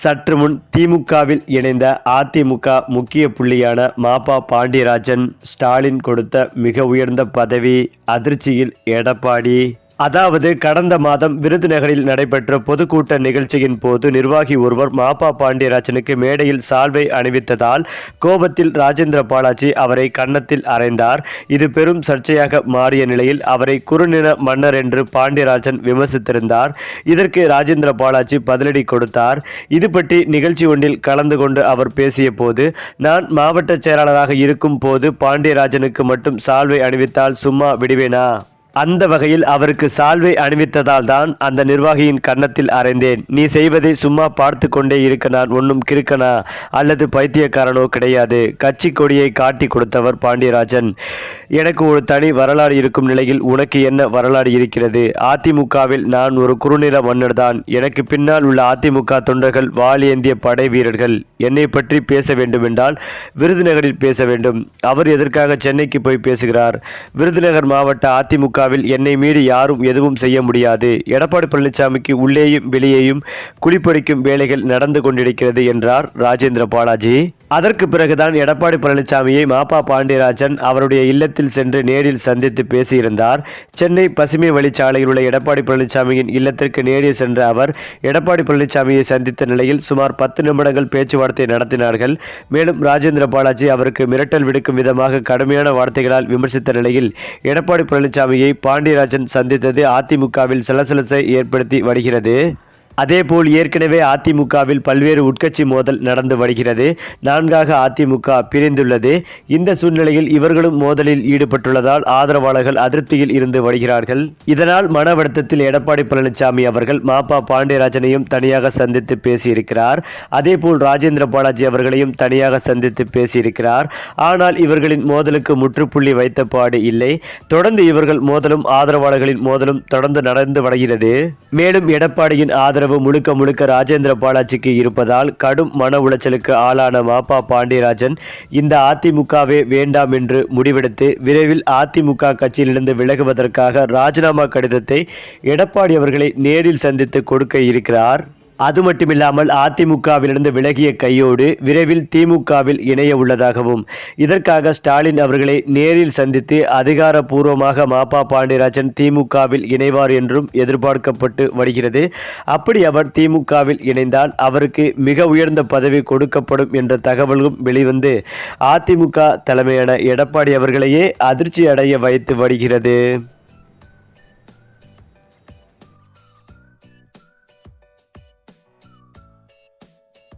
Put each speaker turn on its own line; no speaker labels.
சற்று முன் திமுகவில் இணைந்த அதிமுக முக்கிய புள்ளியான மாபா பாண்டியராஜன் ஸ்டாலின் கொடுத்த மிக உயர்ந்த பதவி அதிர்ச்சியில் எடப்பாடி. அதாவது கடந்த மாதம் விருதுநகரில் நடைபெற்ற பொதுக்கூட்ட நிகழ்ச்சியின் போது நிர்வாகி ஒருவர் மாப்பா பாண்டியராஜனுக்கு மேடையில் சால்வை அணிவித்ததால் கோபத்தில் ராஜேந்திர பாலாஜி அவரை கன்னத்தில் அறைந்தார். இது பெரும் சர்ச்சையாக மாறிய நிலையில் அவரை குறுநின மன்னர் என்று பாண்டியராஜன் விமர்சித்திருந்தார். இதற்கு ராஜேந்திர பாலாஜி பதிலடி கொடுத்தார். இது பற்றி நிகழ்ச்சி ஒன்றில் கலந்து கொண்டு அவர் பேசிய போது நான் மாவட்ட செயலாளராக இருக்கும் போது பாண்டியராஜனுக்கு மட்டும் சால்வை அணிவித்தால் சும்மா விடுவேனா? அந்த வகையில் அவருக்கு சால்வை அணிவித்ததால் தான் அந்த நிர்வாகியின் கன்னத்தில் அறைந்தேன் நீ செய்வதை சும்மா பார்த்து கொண்டே இருக்க நான் ஒன்றும் கிறுக்கனா? அல்லது பைத்தியக்காரனோ கிடையாது. கட்சி கொடியை காட்டி கொடுத்தவர் பாண்டியராஜன். எனக்கு ஒரு தனி வரலாறு இருக்கும் நிலையில் உனக்கு என்ன வரலாறு இருக்கிறது? அதிமுகவில் நான் ஒரு குறுநில மன்னர் தான். எனக்கு பின்னால் உள்ள அதிமுக தொண்டர்கள் வாளியேந்திய படை வீரர்கள். என்னை பற்றி பேச வேண்டுமென்றால் விருதுநகரில் பேச வேண்டும். அவர் எதற்காக சென்னைக்கு போய் பேசுகிறார்? விருதுநகர் மாவட்ட அதிமுக திமுகவில் என்னை மீறி யாரும் எதுவும் செய்ய முடியாது. எடப்பாடி பழனிசாமிக்கு உள்ளேயும் வெளியேயும் குளிப்படிக்கும் வேலைகள் நடந்து கொண்டிருக்கிறது என்றார் ராஜேந்திர பாலாஜி. அதற்கு பிறகுதான் எடப்பாடி பழனிசாமியை மாப்பா பாண்டியராஜன் அவருடைய இல்லத்தில் சென்று நேரில் சந்தித்து பேசியிருந்தார். சென்னை பசுமை வழிச்சாலையில் உள்ள எடப்பாடி பழனிசாமியின் இல்லத்திற்கு நேரில் சென்ற அவர் எடப்பாடி பழனிசாமியை சந்தித்த நிலையில் சுமார் பத்து நிமிடங்கள் பேச்சுவார்த்தை நடத்தினார்கள். மேலும் ராஜேந்திர பாலாஜி அவருக்கு மிரட்டல் விடுக்கும் விதமாக கடுமையான வார்த்தைகளால் விமர்சித்த நிலையில் எடப்பாடி பழனிசாமியை பாண்டியராஜன் சந்தித்தது அதிமுகவில் சலசலசை ஏற்படுத்தி வருகிறது. அதேபோல் ஏற்கனவே அதிமுகவில் பல்வேறு உட்கட்சி மோதல் நடந்து வருகிறது. நான்காக அதிமுக பிரிந்துள்ளது. இந்த சூழ்நிலையில் இவர்களும் மோதலில் ஈடுபட்டுள்ளதால் ஆதரவாளர்கள் அதிருப்தியில் இருந்து வருகிறார்கள். இதனால் மன வருத்தத்தில் எடப்பாடி பழனிசாமி அவர்கள் மாப்பா பாண்டியராஜனையும் தனியாக சந்தித்து பேசியிருக்கிறார். அதேபோல் ராஜேந்திர பாலாஜி அவர்களையும் தனியாக சந்தித்து பேசியிருக்கிறார். ஆனால் இவர்களின் மோதலுக்கு முற்றுப்புள்ளி வைத்த பாடு இல்லை. தொடர்ந்து இவர்கள் மோதலும் ஆதரவாளர்களின் மோதலும் தொடர்ந்து நடந்து வருகிறது. மேலும் எடப்பாடியின் ஆதரவு முழுக்க முழுக்க ராஜேந்திர பாலாஜிக்கு இருப்பதால் கடும் மன உளைச்சலுக்கு ஆளான மாப்பா பாண்டியராஜன் இந்த அதிமுகவே வேண்டாம் என்று முடிவெடுத்து விரைவில் அதிமுக கட்சியிலிருந்து விலகுவதற்காக ராஜினாமா கடிதத்தை எடப்பாடி அவர்களை நேரில் சந்தித்து கொடுக்க இருக்கிறார். அது மட்டுமில்லாமல் அதிமுகவிலிருந்து விலகிய கையோடு விரைவில் திமுகவில் இணைய உள்ளதாகவும் இதற்காக ஸ்டாலின் அவர்களை நேரில் சந்தித்து அதிகாரப்பூர்வமாக மாப்பா பாண்டியராஜன் திமுகவில் இணைவார் என்றும் எதிர்பார்க்கப்பட்டு வருகிறது. அப்படி அவர் திமுகவில் இணைந்தால் அவருக்கு மிக உயர்ந்த பதவி கொடுக்கப்படும் என்ற தகவலும் வெளிவந்து அதிமுக தலைமையான எடப்பாடி அவர்களையே அதிர்ச்சி அடைய வைத்து வருகிறது.